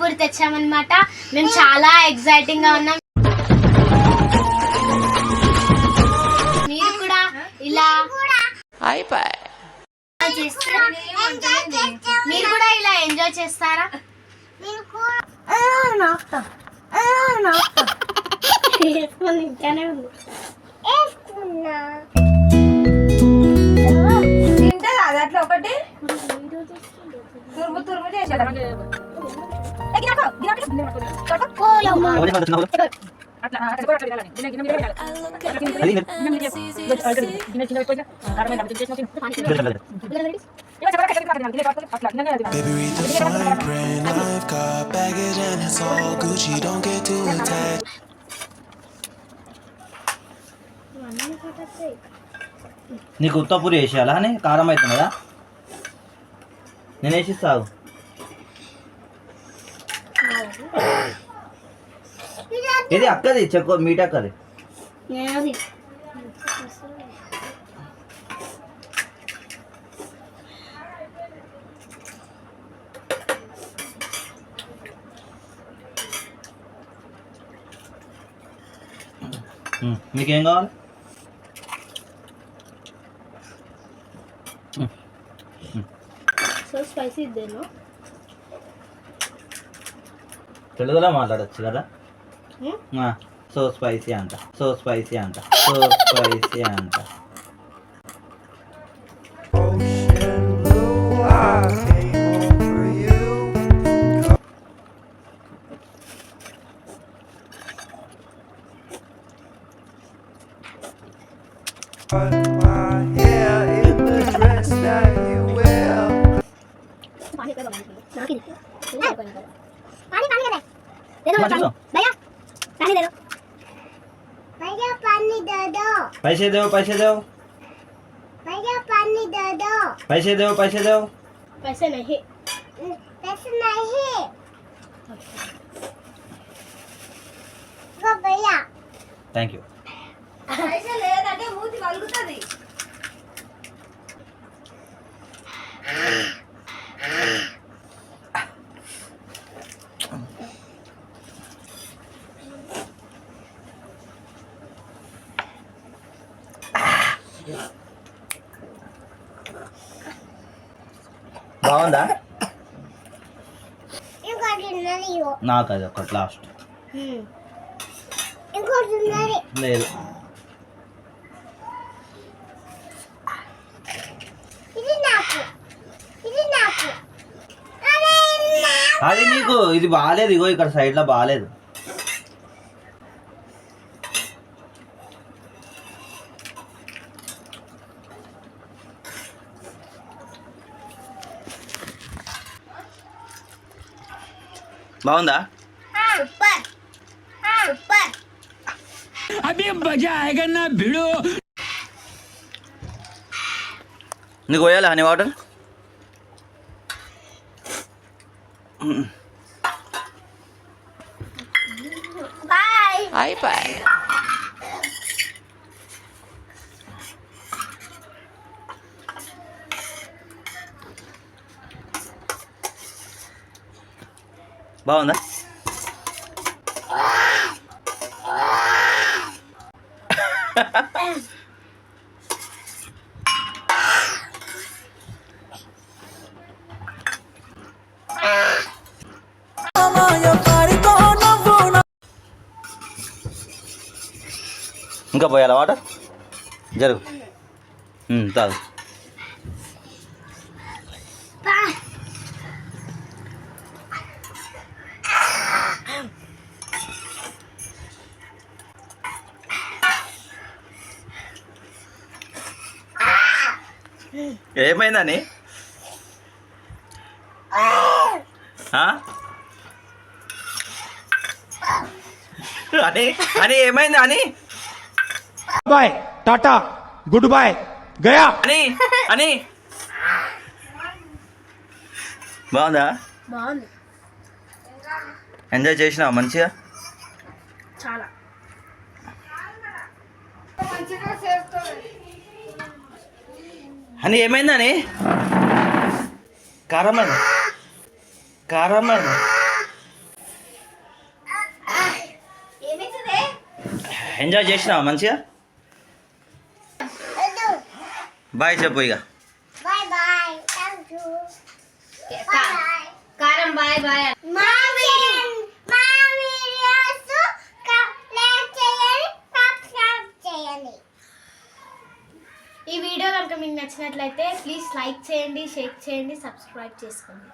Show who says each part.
Speaker 1: పానీపూరి తెచ్చామన్నమాట. మేము చాలా ఎక్సైటింగ్గా ఉన్నాం. మీరు కూడా ఇలా మీరు కూడా ఇలా ఎంజాయ్ చేస్తారా? వేసుకొని
Speaker 2: అది అట్లా ఒకటి. తురుము తురుము చేసేదా
Speaker 3: Baby, read the fine print. I've got baggage and it's all Gucci. Don't get too attached.
Speaker 4: నీకు ఉత్తపూరి వేసేయాలా అని కారం అవుతుంది కదా నేను వేసిస్తావు ఇది అక్కది చెక్క మీట అక్కది
Speaker 1: నేను
Speaker 4: ఉమ్, మీకేం కావాలి
Speaker 1: సో స్పైసీ ఇద్దాను
Speaker 4: తెలుగులో మాట్లాడచ్చు కదా
Speaker 1: ఉమ్.
Speaker 4: ఆ, సో స్పైసీ అంట సో స్పైసీ అంట సో స్పైసీ అంట మంచిగా. पैसे दो पैसे दो पैसे दो पैसे दो
Speaker 1: पैसे नहीं
Speaker 4: థ్యాంక్ యూ
Speaker 2: పైసా లేదంటే మూతి వలుగుతుంది
Speaker 4: బాగుందా? నాకు అది ఒకటి లాస్ట్ లేదు. అది నీకు ఇది బాగాలేదు ఇగో ఇక్కడ సైడ్లో బాగాలేదు బాగుందా?
Speaker 1: సూపర్. సూపర్.
Speaker 4: నీకు పోయాలి హనీ వాటర్
Speaker 1: బాయ్.
Speaker 4: బాగుందా? ఇంకా పోయాలా వాటర్? జరుగు. తాగు. ఏమైందని అని? అని? ఏమైంది అని?
Speaker 5: బాయ్ టాటా గుడ్ బాయ్ గయా.
Speaker 4: అని? అని? బాగుందా? ఎంజాయ్ చేసినా మంచిగా?
Speaker 1: చాలా.
Speaker 4: అని ఏమైందని? కారమైన కారమైన ఎంజాయ్ చేసినావా మంచిగా? బాయ్ చెప్పు ఇక.
Speaker 1: కారం బాయ్ బాయ్. మీకు నచ్చినట్లయితే ప్లీజ్ లైక్ చేయండి షేర్ చేయండి సబ్స్క్రైబ్ చేసుకోండి.